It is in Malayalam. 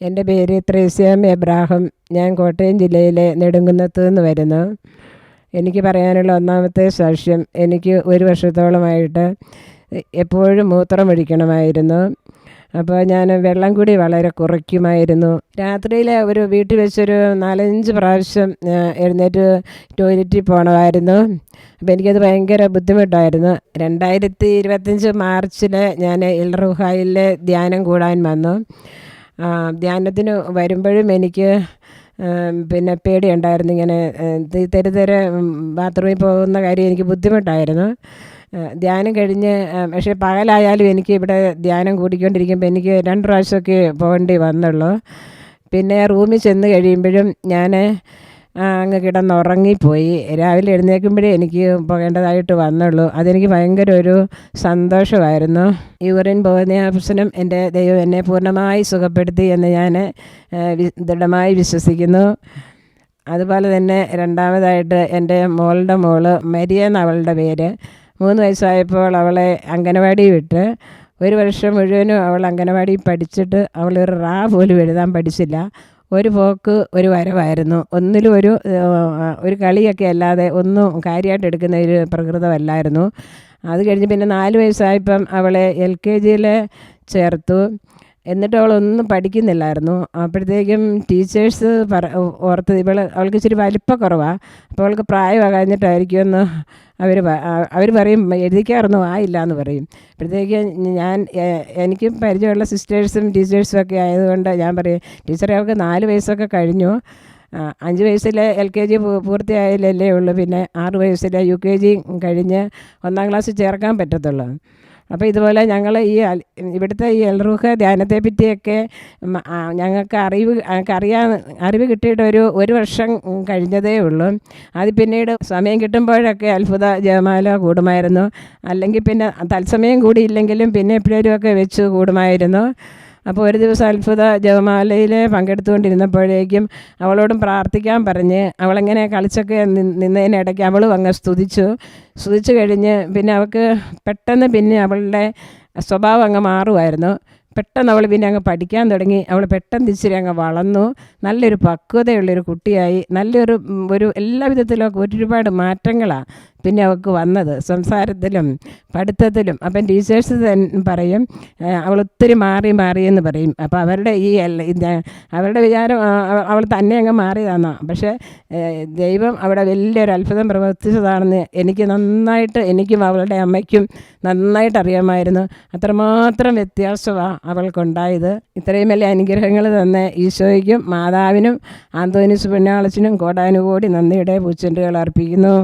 എന്റെ പേര് ത്രേസ്യാം എബ്രാഹം. ഞാൻ കോട്ടയം ജില്ലയിലെ നെടുങ്കുന്നത്ത് നിന്ന് വരുന്നു. എനിക്ക് പറയാനുള്ള ഒന്നാമത്തെ സാക്ഷ്യം എനിക്ക് ഒരു വർഷത്തോളമായിട്ട് എപ്പോഴും മൂത്രം ഒഴിക്കണമായിരുന്നു. അപ്പോൾ ഞാൻ വെള്ളം കൂടി വളരെ കുറയ്ക്കുമായിരുന്നു. രാത്രിയിലെ ഒരു വീട്ടിൽ വെച്ചൊരു നാലഞ്ച് പ്രാവശ്യം എഴുന്നേറ്റ് ടോയ്ലറ്റിൽ പോകണമായിരുന്നു അപ്പോൾ എനിക്കത് ഭയങ്കര ബുദ്ധിമുട്ടായിരുന്നു. രണ്ടായിരത്തി ഇരുപത്തഞ്ച് മാർച്ചിൽ ഞാൻ ഇൽറുഹായിലെ ധ്യാനം കൂടാൻ വന്നു. ധ്യാനത്തിന് വരുമ്പോഴും എനിക്ക് പിന്നെ പേടിയുണ്ടായിരുന്നു ഇങ്ങനെ തെ- തെരു തെരെ ബാത്റൂമിൽ പോകുന്ന കാര്യം എനിക്ക് ബുദ്ധിമുട്ടായിരുന്നു. ധ്യാനം കഴിഞ്ഞ് പക്ഷേ പകലായാലും എനിക്ക് ഇവിടെ ധ്യാനം കൂടിക്കൊണ്ടിരിക്കുമ്പോൾ എനിക്ക് രണ്ട് പ്രാവശ്യമൊക്കെ പോകേണ്ടി വന്നുള്ളൂ. പിന്നെ റൂമിൽ ചെന്ന് കഴിയുമ്പോഴും ഞാൻ അങ്ങ് കിടന്നുറങ്ങിപ്പോയി. രാവിലെ എഴുന്നേൽക്കുമ്പോഴേ എനിക്ക് പോകേണ്ടതായിട്ട് വന്നുള്ളൂ. അതെനിക്ക് ഭയങ്കര ഒരു സന്തോഷമായിരുന്നു യൂറിൻ പോകുന്ന അവസരം എന്റെ ദൈവം എന്നെ പൂർണമായി സുഖപ്പെടുത്തി എന്ന് ഞാൻ ദൃഢമായി വിശ്വസിക്കുന്നു. അതുപോലെ തന്നെ രണ്ടാമതായിട്ട് എന്റെ മോളുടെ മോൾ മരിയ എന്നവളുടെ പേര്. മൂന്ന് വയസ്സായപ്പോൾ അവളെ അംഗനവാടി വിട്ട് ഒരു വർഷം മുഴുവനും അവൾ അംഗനവാടി പഠിച്ചിട്ട് അവളൊരു റാ പോലും എഴുതാൻ പഠിച്ചില്ല. ഒരു പോക്ക് ഒരു വരവായിരുന്നു. ഒന്നിലും ഒരു ഒരു കളിയൊക്കെ അല്ലാതെ ഒന്നും കാര്യമായിട്ട് എടുക്കുന്ന ഒരു പ്രകൃതമല്ലായിരുന്നു. അത് കഴിഞ്ഞ് പിന്നെ നാല് വയസ്സായപ്പം അവളെ എൽ കെ ജിയിൽ ചേർത്തു. എന്നിട്ട് അവളൊന്നും പഠിക്കുന്നില്ലായിരുന്നു. അപ്പോഴത്തേക്കും ടീച്ചേഴ്സ് പറ ഓർത്ത് ഇവൾ അവൾക്ക് ഇച്ചിരി വലിപ്പക്കുറവാണ് അപ്പോൾ അവൾക്ക് പ്രായമൊക്കെ കഴിഞ്ഞിട്ടായിരിക്കുമെന്ന് അവർ അവർ പറയും എഴുതിക്കാറൊന്നും ആയില്ല എന്ന് പറയും. അപ്പോഴത്തേക്ക് ഞാൻ എനിക്ക് പരിചയമുള്ള സിസ്റ്റേഴ്സും ടീച്ചേഴ്സും ഒക്കെ ആയതുകൊണ്ട് ഞാൻ പറയും ടീച്ചറെ അവൾക്ക് നാല് വയസ്സൊക്കെ കഴിഞ്ഞു. അഞ്ച് വയസ്സിലെ എൽ കെ ജി പൂർത്തിയായാലല്ലേ ഉള്ളൂ. പിന്നെ ആറ് വയസ്സിലെ യു കെ ജി കഴിഞ്ഞ് ഒന്നാം ക്ലാസ് ചേർക്കാൻ പറ്റത്തുള്ളൂ. അപ്പോൾ ഇതുപോലെ ഞങ്ങൾ ഈ ഇവിടുത്തെ ഈ എൽറൂഹ ധ്യാനത്തെ പറ്റിയൊക്കെ ഞങ്ങൾക്ക് അറിവ് അറിയാൻ അറിവ് കിട്ടിയിട്ട് ഒരു ഒരു വർഷം കഴിഞ്ഞതേ ഉള്ളൂ. അത് പിന്നീട് സമയം കിട്ടുമ്പോഴൊക്കെ അത്ഭുത ജയമാല കൂടുമായിരുന്നു. അല്ലെങ്കിൽ പിന്നെ തത്സമയം കൂടിയില്ലെങ്കിലും പിന്നെ എപ്പോഴേലുമൊക്കെ വെച്ച് കൂടുമായിരുന്നു. അപ്പോൾ ഒരു ദിവസം അത്ഭുത ജപമാലയിൽ പങ്കെടുത്തുകൊണ്ടിരുന്നപ്പോഴേക്കും അവളോടും പ്രാർത്ഥിക്കാൻ പറഞ്ഞ് അവളെങ്ങനെ കളിച്ചൊക്കെ നിന്നതിനിടയ്ക്ക് അവളും അങ്ങ് സ്തുതിച്ചു. സ്തുതിച്ചു കഴിഞ്ഞ് പിന്നെ അവൾക്ക് പെട്ടെന്ന് പിന്നെ അവളുടെ സ്വഭാവം അങ്ങ് മാറുമായിരുന്നു. പെട്ടെന്ന് അവൾ പിന്നെ അങ്ങ് പഠിക്കാൻ തുടങ്ങി. അവൾ പെട്ടെന്ന് ഇച്ചിരി അങ്ങ് വളർന്നു. നല്ലൊരു പക്വതയുള്ളൊരു കുട്ടിയായി. നല്ലൊരു ഒരു എല്ലാ വിധത്തിലും ഒരുപാട് മാറ്റങ്ങളാണ് പിന്നെ അവൾക്ക് വന്നത്. സംസാരത്തിലും പഠിത്തത്തിലും. അപ്പം ടീച്ചേഴ്സ് തന്നെ പറയും "ഏ, അവൾ ഒത്തിരി മാറി മാറി എന്ന് പറയും. അപ്പോൾ അവരുടെ ഈ അവരുടെ വിചാരം അവൾ തന്നെ അങ്ങ് മാറിയതാണ് പക്ഷേ ദൈവം അവിടെ വലിയൊരു അത്ഭുതം പ്രവർത്തിച്ചതാണെന്ന് എനിക്ക് നന്നായിട്ട് എനിക്കും അവളുടെ അമ്മയ്ക്കും നന്നായിട്ട് അറിയാമായിരുന്നു. അത്രമാത്രം വ്യത്യാസമാണ് അവൾക്കുണ്ടായത്. ഇത്രയും വലിയ അനുഗ്രഹങ്ങൾ തന്നെ ഈശോയ്ക്കും മാതാവിനും ആന്തോനിസ് പുണ്യാളച്ചനും കോടാനുകോടി നന്ദിയുടെ പൂച്ചെണ്ടുകൾ അർപ്പിക്കുന്നു.